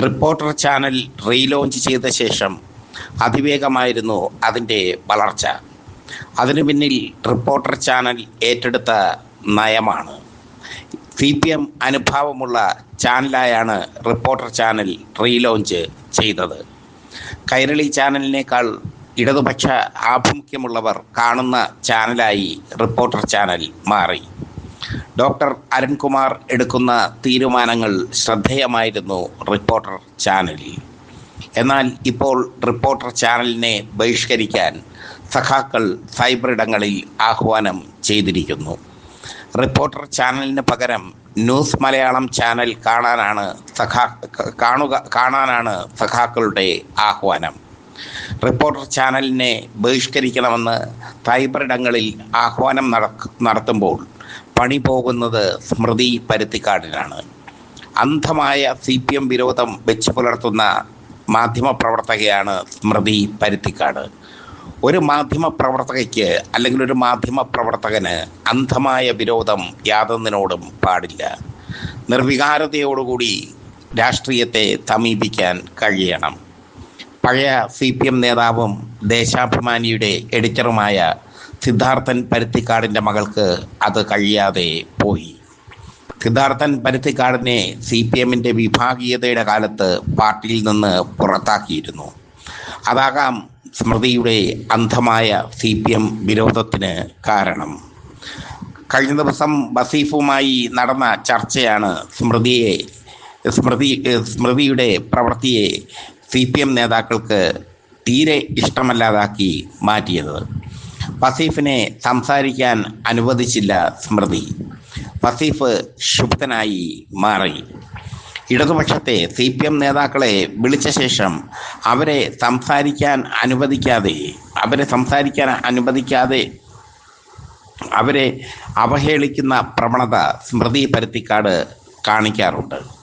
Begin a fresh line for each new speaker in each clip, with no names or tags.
Reporter channel relaunch ചെയ്ത ശേഷം അതിവേഗമായിരുന്നു അതിന്റെ വളർച്ച. അതിനു പിന്നിൽ റിപ്പോർട്ടർ ചാനൽ ഏറ്റെടുത്ത നയമാണ്. സി പി എം അനുഭാവമുള്ള ചാനലായാണ് റിപ്പോർട്ടർ ചാനൽ റീലോഞ്ച് ചെയ്തത്. കൈരളി ചാനലിനേക്കാൾ ഇടതുപക്ഷ ആഭിമുഖ്യമുള്ളവർ കാണുന്ന ചാനലായി റിപ്പോർട്ടർ ചാനൽ മാറി. ഡോക്ടർ അരുൺകുമാർ എടുക്കുന്ന തീരുമാനങ്ങൾ ശ്രദ്ധേയമായിരുന്നു റിപ്പോർട്ടർ ചാനലിൽ. എന്നാൽ ഇപ്പോൾ റിപ്പോർട്ടർ ചാനലിനെ ബഹിഷ്കരിക്കാൻ സഖാക്കൾ സൈബറിടങ്ങളിൽ ആഹ്വാനം ചെയ്തിരിക്കുന്നു. റിപ്പോർട്ടർ ചാനലിന് പകരം ന്യൂസ് മലയാളം ചാനൽ കാണാനാണ് സഖാ കാണുക കാണാനാണ് സഖാക്കളുടെ ആഹ്വാനം. റിപ്പോർട്ടർ ചാനലിനെ ബഹിഷ്കരിക്കണമെന്ന് സൈബറിടങ്ങളിൽ ആഹ്വാനം നട- നടത്തുമ്പോൾ പണി പോകുന്നത് സ്മൃതി പരുത്തിക്കാടിനാണ് അന്ധമായ സി പി എം വിരോധം വെച്ച് പുലർത്തുന്ന മാധ്യമപ്രവർത്തകയാണ് സ്മൃതി പരുത്തിക്കാട്. ഒരു മാധ്യമ പ്രവർത്തകയ്ക്ക് അല്ലെങ്കിൽ ഒരു മാധ്യമ പ്രവർത്തകന് അന്ധമായ വിരോധം യാതൊന്നിനോടും പാടില്ല. നിർവികാരതയോടുകൂടി രാഷ്ട്രീയത്തെ സമീപിക്കാൻ കഴിയണം. പഴയ സി പി എം നേതാവും ദേശാഭിമാനിയുടെ എഡിറ്ററുമായ സിദ്ധാർത്ഥൻ പരുത്തിക്കാടിന്റെ മകൾക്ക് അത് കഴിയാതെ പോയി. സിദ്ധാർത്ഥൻ പരുത്തിക്കാടിനെ സി പി എമ്മിന്റെ വിഭാഗീയതയുടെ കാലത്ത് പാർട്ടിയിൽ നിന്ന് പുറത്താക്കിയിരുന്നു. അതാകാം സ്മൃതിയുടെ അന്ധമായ സി പി എം വിരോധത്തിന് കാരണം. കഴിഞ്ഞ ദിവസം വസീഫുമായി നടന്ന ചർച്ചയാണ് സ്മൃതിയെ സ്മൃതി സ്മൃതിയുടെ പ്രവൃത്തിയെ സി പി എം നേതാക്കൾക്ക് തീരെ ഇഷ്ടമല്ലാതാക്കി മാറ്റിയത്. വസീഫിനെ സംസാരിക്കാൻ അനുവദിച്ചില്ല സ്മൃതി. വസീഫ് ക്ഷുബ്ധനായി മാറി. ഇടതുപക്ഷത്തെ സി പി എം നേതാക്കളെ വിളിച്ച ശേഷം അവരെ സംസാരിക്കാൻ അനുവദിക്കാതെ അവരെ സംസാരിക്കാൻ അനുവദിക്കാതെ അവരെ അവഹേളിക്കുന്ന പ്രവണത സ്മൃതി പരുത്തിക്കാട് കാണിക്കാറുണ്ട്.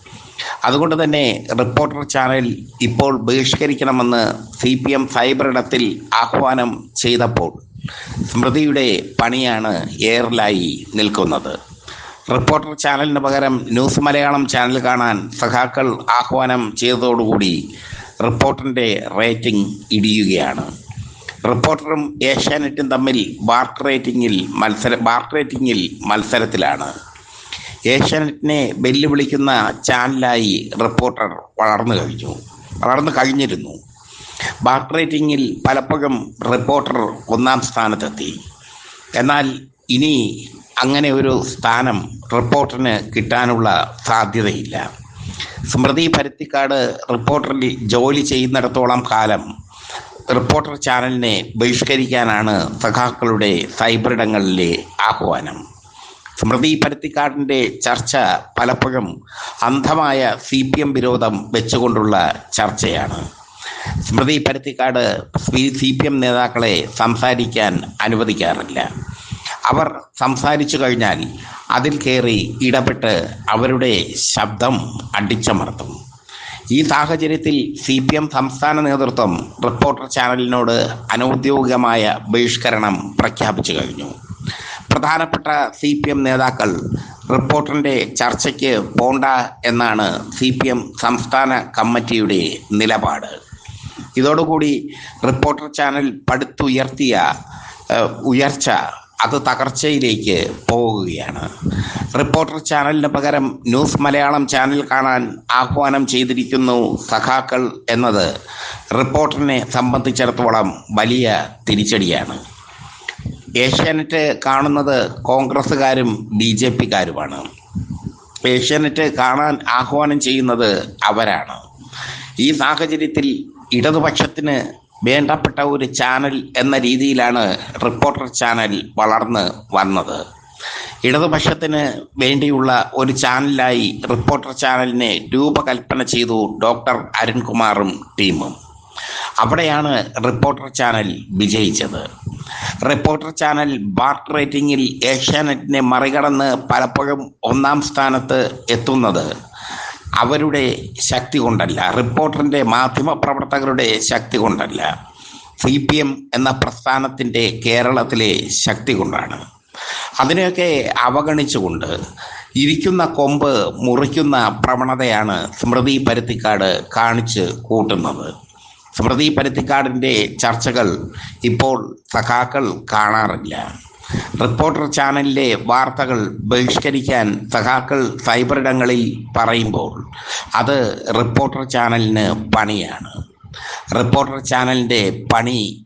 അതുകൊണ്ട് തന്നെ റിപ്പോർട്ടർ ചാനൽ ഇപ്പോൾ ബഹിഷ്കരിക്കണമെന്ന് സി പി എം സൈബറിടത്തിൽ ആഹ്വാനം ചെയ്തപ്പോൾ സ്മൃതിയുടെ പണിയാണ് എയറിലായി നിൽക്കുന്നത്. റിപ്പോർട്ടർ ചാനലിന് പകരം ന്യൂസ് മലയാളം ചാനൽ കാണാൻ സഖാക്കൾ ആഹ്വാനം ചെയ്തതോടുകൂടി റിപ്പോർട്ടറിന്റെ റേറ്റിംഗ് ഇടിയുകയാണ്. റിപ്പോർട്ടറും ഏഷ്യാനെറ്റും തമ്മിൽ ബാർക്ക് റേറ്റിംഗിൽ മത്സര ബാർക്ക് റേറ്റിംഗിൽ മത്സരത്തിലാണ്. ഏഷ്യാനെറ്റിനെ വെല്ലുവിളിക്കുന്ന ചാനലായി റിപ്പോർട്ടർ വളർന്നു കഴിഞ്ഞു. വളർന്നു കഴിഞ്ഞിരുന്നു. ബാർക്ക് റേറ്റിംഗിൽ പലപ്പോഴും റിപ്പോർട്ടർ ഒന്നാം സ്ഥാനത്തെത്തി. എന്നാൽ ഇനി അങ്ങനെ ഒരു സ്ഥാനം റിപ്പോർട്ടറിന് കിട്ടാനുള്ള സാധ്യതയില്ല. സ്മൃതി പരുത്തിക്കാട് റിപ്പോർട്ടറിൽ ജോലി ചെയ്യുന്നിടത്തോളം കാലം റിപ്പോർട്ടർ ചാനലിനെ ബഹിഷ്കരിക്കാനാണ് സഖാക്കളുടെ സൈബറിടങ്ങളിലെ ആഹ്വാനം. സ്മൃതി പരുത്തിക്കാടിന്റെ ചർച്ച പലപ്പോഴും അന്ധമായ സി പി എം വിരോധം വെച്ചുകൊണ്ടുള്ള ചർച്ചയാണ്. Smruthy Paruthikad C P M നേതാക്കളെ സംസാരിക്കാൻ അനുവദിക്കാറില്ല. അവർ സംസാരിച്ചു കഴിഞ്ഞാൽ അതിൽ കയറി ഇടപെട്ട് അവരുടെ ശബ്ദം അടിച്ചമർത്തും. ഈ സാഹചര്യത്തിൽ സി പി എം സംസ്ഥാന നേതൃത്വം റിപ്പോർട്ടർ ചാനലിനോട് അനൗദ്യോഗികമായ ബഹിഷ്കരണം പ്രഖ്യാപിച്ചു കഴിഞ്ഞു. പ്രധാനപ്പെട്ട സി പി എം നേതാക്കൾ റിപ്പോർട്ടറിന്റെ ചർച്ചയ്ക്ക് പോണ്ട എന്നാണ് സി പി എം സംസ്ഥാന കമ്മിറ്റിയുടെ നിലപാട്. ഇതോടുകൂടി റിപ്പോർട്ടർ ചാനൽ പടുത്തുയർത്തിയ ഉയർച്ച അത് തകർച്ചയിലേക്ക് പോവുകയാണ്. റിപ്പോർട്ടർ ചാനലിന് പകരം ന്യൂസ് മലയാളം ചാനൽ കാണാൻ ആഹ്വാനം ചെയ്തിരിക്കുന്നു സഖാക്കൾ എന്നത് റിപ്പോർട്ടറിനെ സംബന്ധിച്ചിടത്തോളം വലിയ തിരിച്ചടിയാണ്. ഏഷ്യാനെറ്റ് കാണുന്നത് കോൺഗ്രസ്സുകാരും ബി ജെ പിക്കാരുമാണ്. ഏഷ്യാനെറ്റ് കാണാൻ ആഹ്വാനം ചെയ്യുന്നത് അവരാണ്. ഈ സാഹചര്യത്തിൽ ഇടതുപക്ഷത്തിന് വേണ്ടപ്പെട്ട ഒരു ചാനൽ എന്ന രീതിയിലാണ് റിപ്പോർട്ടർ ചാനൽ വളർന്ന് വന്നത്. ഇടതുപക്ഷത്തിന് വേണ്ടിയുള്ള ഒരു ചാനലായി റിപ്പോർട്ടർ ചാനലിനെ രൂപകൽപ്പന ചെയ്തു ഡോക്ടർ അരുൺകുമാറും ടീമും. അവിടെയാണ് റിപ്പോർട്ടർ ചാനൽ വിജയിച്ചത്. റിപ്പോർട്ടർ ചാനൽ ബാർട്ട് റേറ്റിംഗിൽ ഏഷ്യാനെറ്റിനെ മറികടന്ന് പലപ്പോഴും ഒന്നാം സ്ഥാനത്ത് എത്തുന്നത് അവരുടെ ശക്തി കൊണ്ടല്ല റിപ്പോർട്ടറിന്റെ മാധ്യമ പ്രവർത്തകരുടെ ശക്തി കൊണ്ടല്ല സി പി എം എന്ന പ്രസ്ഥാനത്തിന്റെ കേരളത്തിലെ ശക്തി കൊണ്ടാണ്. അതിനെയൊക്കെ അവഗണിച്ചുകൊണ്ട് ഇരിക്കുന്ന കൊമ്പ് മുറിക്കുന്ന പ്രവണതയാണ് സ്മൃതി പരുത്തിക്കാട് കാണിച്ച് കൂട്ടുന്നത്. സ്മൃതി പരുത്തിക്കാടിന്റെ ചർച്ചകൾ ഇപ്പോൾ സഖാക്കൾ കാണാറില്ല. റിപ്പോർട്ടർ ചാനലിലെ വാർത്തകൾ ബഹിഷ്കരിക്കാൻ സഖാക്കൾ സൈബറിടങ്ങളിൽ പറയുമ്പോൾ അത് റിപ്പോർട്ടർ ചാനലിന് പണിയാണ്. റിപ്പോർട്ടർ ചാനലിന്റെ പണി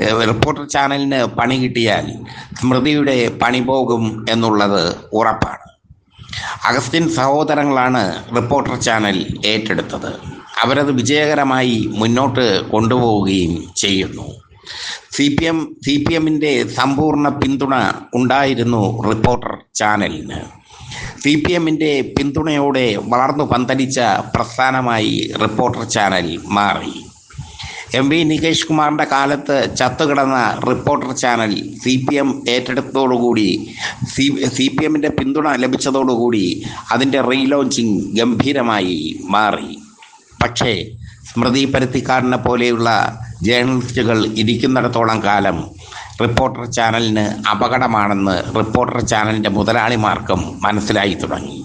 റിപ്പോർട്ടർ ചാനലിന് പണി കിട്ടിയാൽ സ്മൃതിയുടെ പണി പോകും എന്നുള്ളത് ഉറപ്പാണ്. അഗസ്റ്റിൻ സഹോദരങ്ങളാണ് റിപ്പോർട്ടർ ചാനൽ ഏറ്റെടുത്തത്. അവരത് വിജയകരമായി മുന്നോട്ട് കൊണ്ടുപോവുകയും ചെയ്യുന്നു. C P M C P എമ്മിന്റെ സമ്പൂർണ പിന്തുണ ഉണ്ടായിരുന്നു റിപ്പോർട്ടർ ചാനലിന്. സി പി എമ്മിന്റെ പിന്തുണയോടെ വളർന്നു പന്തലിച്ച പ്രസ്ഥാനമായി റിപ്പോർട്ടർ ചാനൽ മാറി. എം വി നികേഷ് കുമാറിന്റെ കാലത്ത് ചത്തുകിടന്ന reporter channel C P M ഏറ്റെടുത്തതോടുകൂടി C C P എമ്മിന്റെ പിന്തുണ ലഭിച്ചതോടുകൂടി അതിന്റെ റീലോഞ്ചിങ് ഗംഭീരമായി മാറി. പക്ഷേ സ്മൃതി പരുത്തിക്കാരനെ പോലെയുള്ള ജേർണലിസ്റ്റുകൾ ഇരിക്കുന്നിടത്തോളം കാലം റിപ്പോർട്ടർ ചാനലിന് അപകടമാണെന്ന് റിപ്പോർട്ടർ ചാനലിന്റെ മുതലാളിമാർക്കും മനസ്സിലായി തുടങ്ങി.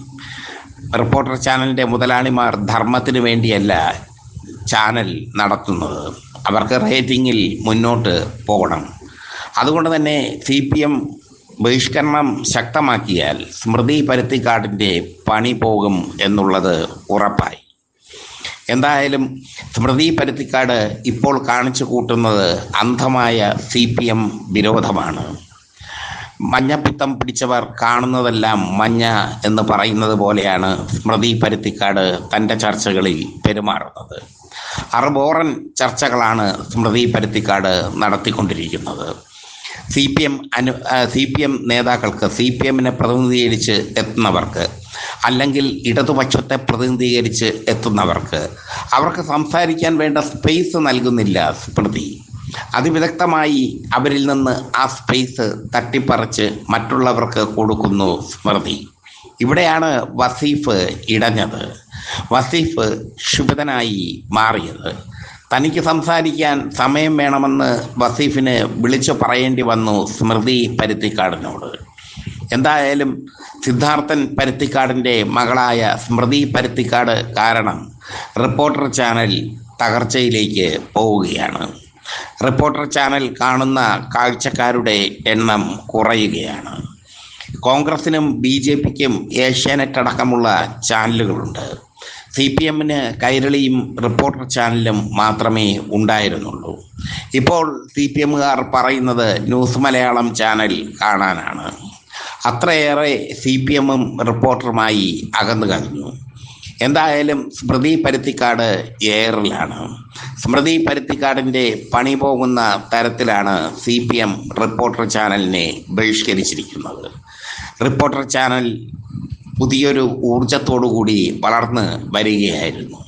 റിപ്പോർട്ടർ ചാനലിന്റെ മുതലാളിമാർ ധർമ്മത്തിന് വേണ്ടിയല്ല ചാനൽ നടത്തുന്നത്. അവർക്ക് റേറ്റിങ്ങിൽ മുന്നോട്ട് പോകണം. അതുകൊണ്ട് തന്നെ സി പി എം ബഹിഷ്കരണം ശക്തമാക്കിയാൽ സ്മൃതി പരുത്തിക്കാടിന്റെ പണി പോകും എന്നുള്ളത് ഉറപ്പായി. എന്തായാലും സ്മൃതി പരുത്തിക്കാട് ഇപ്പോൾ കാണിച്ചു കൂട്ടുന്നത് അന്ധമായ സി പി എം വിരോധമാണ്. മഞ്ഞപ്പിത്തം പിടിച്ചവർ കാണുന്നതെല്ലാം മഞ്ഞ എന്ന് പറയുന്നത് പോലെയാണ് സ്മൃതി പരുത്തിക്കാട് തന്റെ ചർച്ചകളിൽ പെരുമാറുന്നത്. അറുബോറൻ ചർച്ചകളാണ് സ്മൃതി പരുത്തിക്കാട് നടത്തിക്കൊണ്ടിരിക്കുന്നത്. സി പി എം അനു സി പി എം നേതാക്കൾക്ക് സി പി എമ്മിനെ പ്രതിനിധീകരിച്ച് എത്തുന്നവർക്ക് അല്ലെങ്കിൽ ഇടതുപക്ഷത്തെ പ്രതിനിധീകരിച്ച് എത്തുന്നവർക്ക് അവർക്ക് സംസാരിക്കാൻ വേണ്ട സ്പേസ് നൽകുന്നില്ല സ്മൃതി. അതിവിദഗ്ധമായി അവരിൽ നിന്ന് ആ സ്പേസ് തട്ടിപ്പറിച്ച് മറ്റുള്ളവർക്ക് കൊടുക്കുന്നു സ്മൃതി. ഇവിടെയാണ് വസീഫ് ഇടഞ്ഞത്. വസീഫ് ക്ഷുഭിതനായി മാറിയത്. തനിക്ക് സംസാരിക്കാൻ സമയം വേണമെന്ന് വസീഫിന് വിളിച്ചു പറയേണ്ടി വന്നു സ്മൃതി പരുത്തിക്കാടിനോട്. എന്തായാലും സിദ്ധാർത്ഥൻ പരുത്തിക്കാടിന്റെ മകളായ സ്മൃതി പരുത്തിക്കാട് കാരണം റിപ്പോർട്ടർ ചാനൽ തകർച്ചയിലേക്ക് പോവുകയാണ്. റിപ്പോർട്ടർ ചാനൽ കാണുന്ന കാഴ്ചക്കാരുടെ എണ്ണം കുറയുകയാണ്. കോൺഗ്രസിനും ബി ജെ പിക്കും ഏഷ്യാനെറ്റ് അടക്കമുള്ള ചാനലുകളുണ്ട്. സി പി എമ്മിന് കൈരളിയും റിപ്പോർട്ടർ ചാനലും മാത്രമേ ഉണ്ടായിരുന്നുള്ളൂ. ഇപ്പോൾ സി പി എമ്മുകാർ പറയുന്നത് ന്യൂസ് മലയാളം ചാനൽ കാണാനാണ്. അത്രയേറെ സി പി എമ്മും റിപ്പോർട്ടറുമായി അകന്നു കഴിഞ്ഞു. എന്തായാലും സ്മൃതി പരുത്തിക്കാട് എയറിലാണ് സ്മൃതി പരുത്തിക്കാടിന്റെ പണി പോകുന്ന തരത്തിലാണ് സി പി എം റിപ്പോർട്ടർ ചാനലിനെ ബഹിഷ്കരിച്ചിരിക്കുന്നത്. റിപ്പോർട്ടർ ചാനൽ പുതിയൊരു ഊർജത്തോടുകൂടി വളർന്ന് വരികയായിരുന്നു.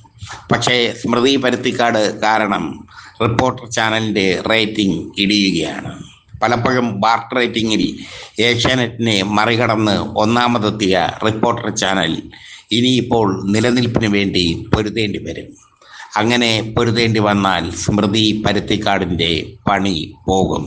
പക്ഷേ സ്മൃതി പരുത്തിക്കാട് കാരണം റിപ്പോർട്ടർ ചാനലിന്റെ റേറ്റിംഗ് ഇടിയുകയാണ്. പലപ്പോഴും ബാർട്ട് റേറ്റിംഗിൽ ഏഷ്യാനെറ്റിനെ മറികടന്ന് ഒന്നാമതെത്തിയ റിപ്പോർട്ടർ ചാനൽ ഇനിയിപ്പോൾ നിലനിൽപ്പിന് വേണ്ടി പൊരുതേണ്ടി വരും. അങ്ങനെ പൊരുതേണ്ടി വന്നാൽ സ്മൃതി പരുത്തിക്കാടിന്റെ പണി പോകും.